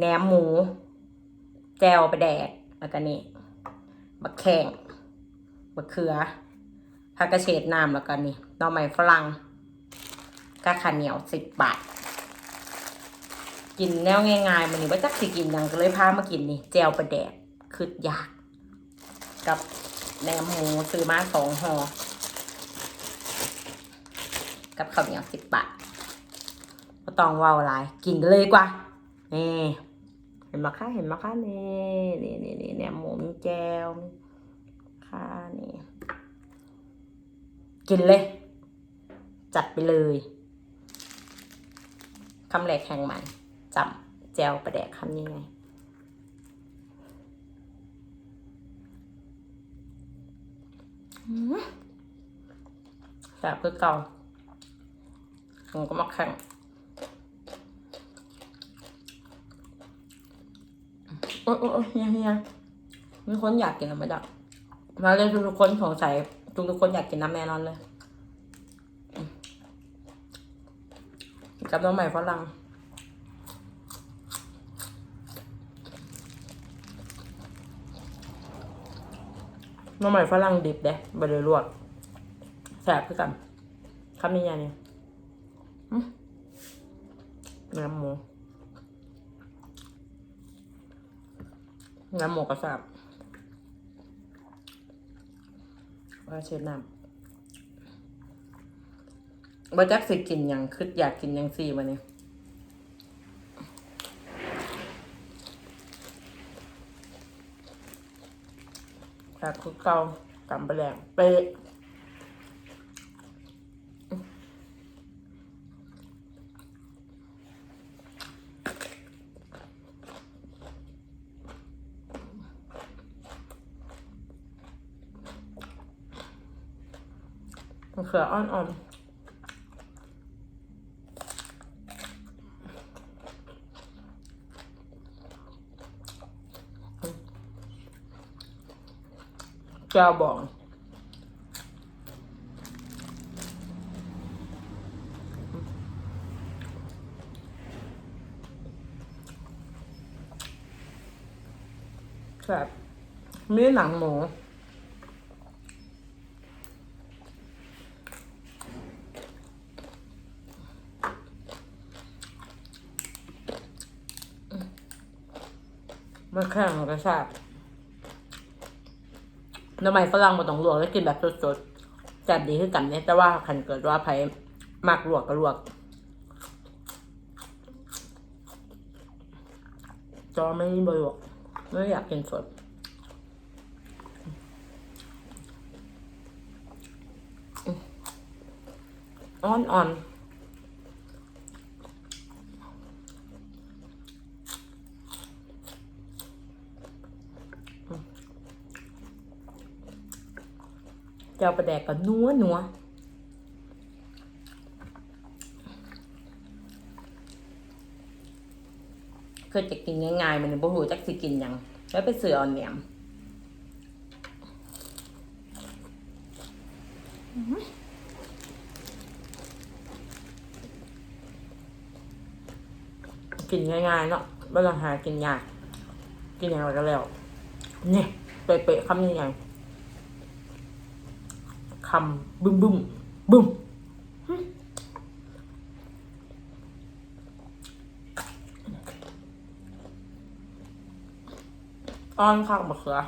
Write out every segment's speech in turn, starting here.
แหนมหมู แจวไปแดกแล้วก็นี่บักแข้งบักเขือผักกระเฉดน้ำแล้วก็นี่หน่อไม้ฝรั่งก็ข้าเหนียวสิบบาท กินแนวง่ายๆมันนี่ว่าจักสิกินยังก็เลยพามากินนี่ แจวปลาแดกคืออยาก กับแหนมหมูซื้อมาสองห่อกับข้าวเหนียวสิบบาทก็ต้องว่าหลาย กินเลยกว่านี่ เห็นไหมคะเห็นไหมคะนี่นี่นี่นี่แหนมหมูมีแจวค่ะนี่กินเลย จัดไปเลยคำแรกแข่งใหม่จำแจวประแดกคำนี้ไงแซ่บคือเก่าผมก็มาแข่ง โอ้ยโอ้ยเฮียเฮียมีคนอยากกินน้ำไหมจ๊ะมาเลยทุกคนสงสัยทุกๆคนอยากกินน้ำแน่นอนเลย กับน้องใหม่ฝรั่งน้องใหม่ฝรั่งดิบเด้บไดลวกแสบคือกันคำนี้ยังเนี่ยน้ำหมู น้ำหมูกระสับว่าเช็ดน้ำบ่จักสิกินยังคืออยากกินยังสี่มาเนี่ยแต่คือเก่ากำไปแรงเป๊ะ เขืออ่อนๆแก้วบองแบบมีหนังหมู มันแข็งกระชากน้ำมันฝรั่งมาต้องลวกแล้วกินแบบสดๆแซ่บดีคือกันเนี่ยแต่ว่าคันเกิดว่าไผมักลวกก็ลวกจอไม่มีบลวกไม่อยากกินสดอ่อนอ่ เจ้าประแดกก็นัวนัวเคยจะกินง่ายๆมันบ่รู้จักสิกินยังแล้วไปเสือเอาแหนมกินง่ายๆเนาะไม่ต้องหากินยากกินอย่างไรก็แล้ว นี่เป๊ะๆคำยังไง คำบึ้มบึ้มบึ้มอ้อนข้าวมะเขือ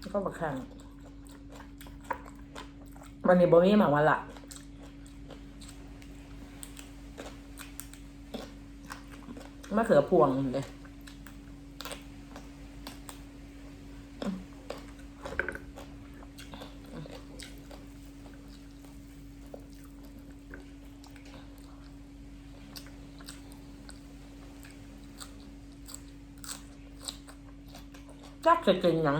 แล้วก็มะแข่งวันนี้บ่มีหมาวันละ มะเขือพวงเลยจักจะกินยัง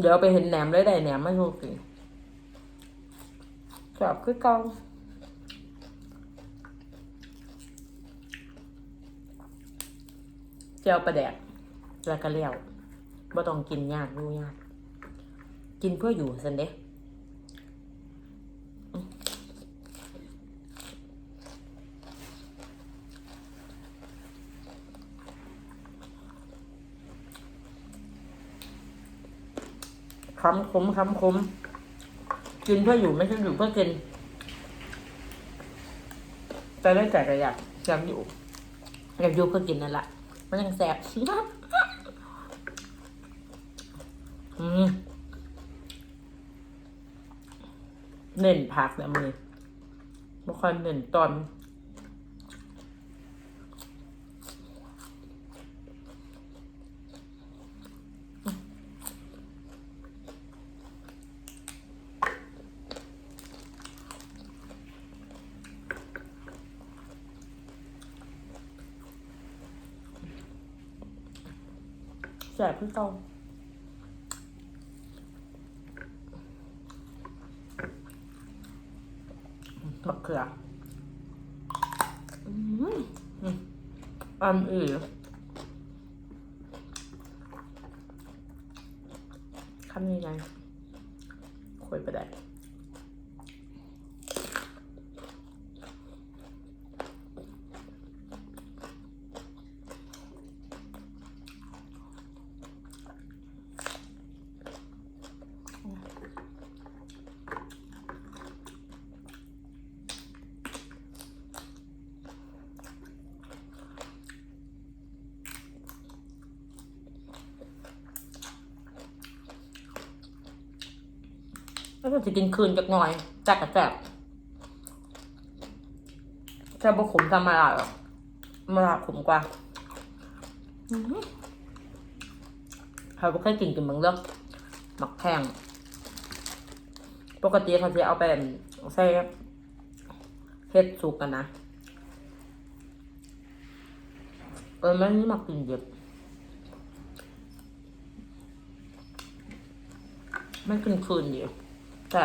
เดี๋ยวไปเห็นแหนมเลยได้แหนมไม่รู้กินชอบคือเก่า เจียวปลาแดกแล้วก็เลี้ยวบ่ต้องกินยากดูยากกินเพื่ออยู่สันเด้คำคมคำคมกินเพื่ออยู่ไม่ใช่อยู่เพื่อกินจะได้แต่ก็อยากอยากอยู่อยากอยู่เพื่อกินนั่นแหละ มันยังแสบเน่นผักนะมือไม่ค่อยเน่นตอน สบพี่เต้าบักเขืออืมอืมอันอื่นคำนี้ไงคุยไปได้ แล้วก็จะกินคืนจากหน่อยจากกระแจบแค่บะขมทำมาลาหรอกมาลาขมกว่าอื้อหือใครบ่เคยกินกินเมืองเลือกหมักแพงปกติเขาจะเอาไปใส่เฮ็ดสุกกันนะเออมันนี่มักกินเย็บมันกินคืนอยู่ แต่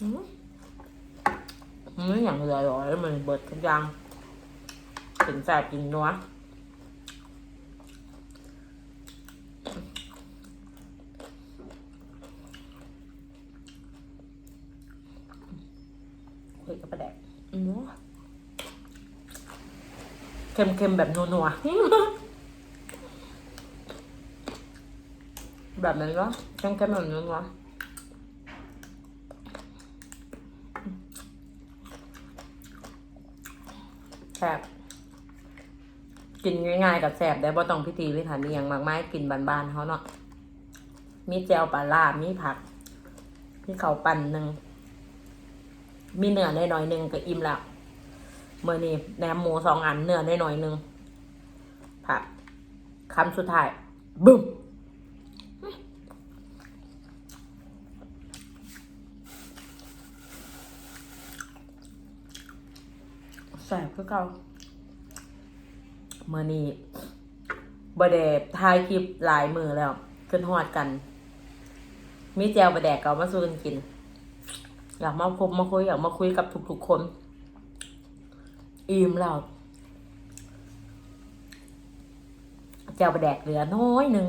อืมมันอย่างเหลือร้อยมันเบิดทุกอย่างกินแสบกินนัวคุยกับประแดกนัวเค็มๆแบบนัวๆ แบบนั้นวะแค่แค่แบบนั้นวะแซ่บกินง่ายๆกับแซ่บได้บ่ต้องพิธีพิถันอย่างมากมายกินบ้านๆเขาเนาะมีแจวปลาล่ามีผัก มีเขาปั่นหนึ่ง มีเนื้อหน่อยๆหนึ่งก็อิ่มแล้วเมื่อนี้แหนมหมูสองอันเนื้อหน่อยๆหนึ่งผักคำสุดท้ายบึ้ม แสบคือเก่าเมื่อนี้บไดทายคลิปหลายมือแล้วขึ้นหอดกัน มีแจวบะแดกเกามาสู้กันกิน อยากมาพบมาคุยอยากมาคุยกับทุกๆคน อิ่มแล้วแจวบะแดกเหลือน้อยหนึ่ง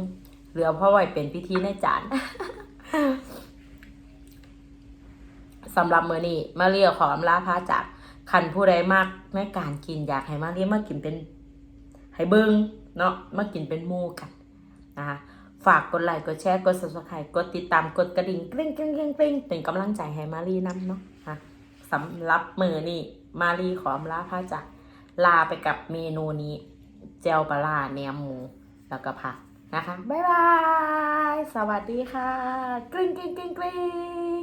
เหลือเพราะไว้เป็นพิธีในจานสำหรับมือนี้มาเรียขออำลาพาจาก คันผู้ใดมากในการกินอยากให้มาเรียมากินเป็นให้เบิงเนาะมากินเป็นมู่กันนะคะฝากกดไลค์กดแชร์กด subscribe กดติดตามกดกระดิ่งกริ๊งกริ๊งกริ๊งกริ๊งเป็นกำลังใจให้มารีนำเนาะค่ะสำหรับมือนี่มารีขออำลาพาจากลาไปกับเมนูนี้เจลปลาร้าแนมหมูแล้วก็ผักนะคะ บ๊ายบาย สวัสดีค่ะ กริ๊งกริ๊งกริ๊งกริ๊ง